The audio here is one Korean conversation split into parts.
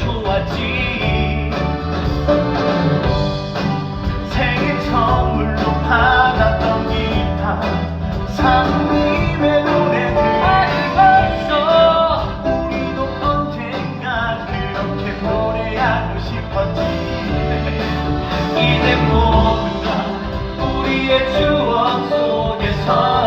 좋았지. 생일 선물로 받았던 기타 상님의 노래들 알고 있어. 우리도 언젠가 그렇게 노래하고 싶었지. 이제 뭔가 우리의 추억 속에서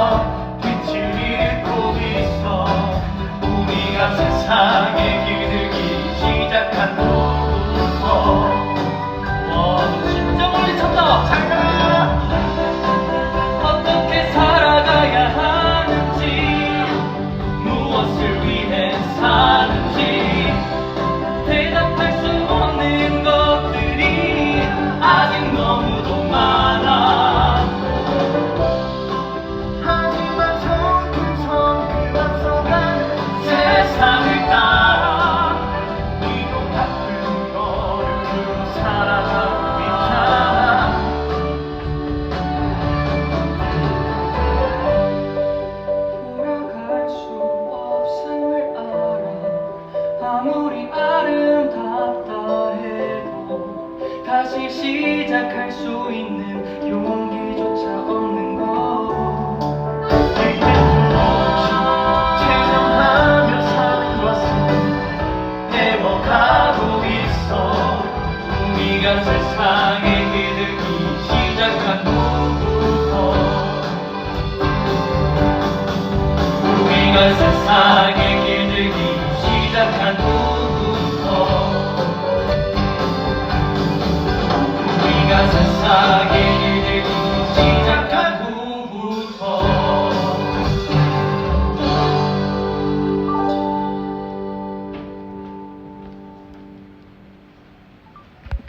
수 있는 요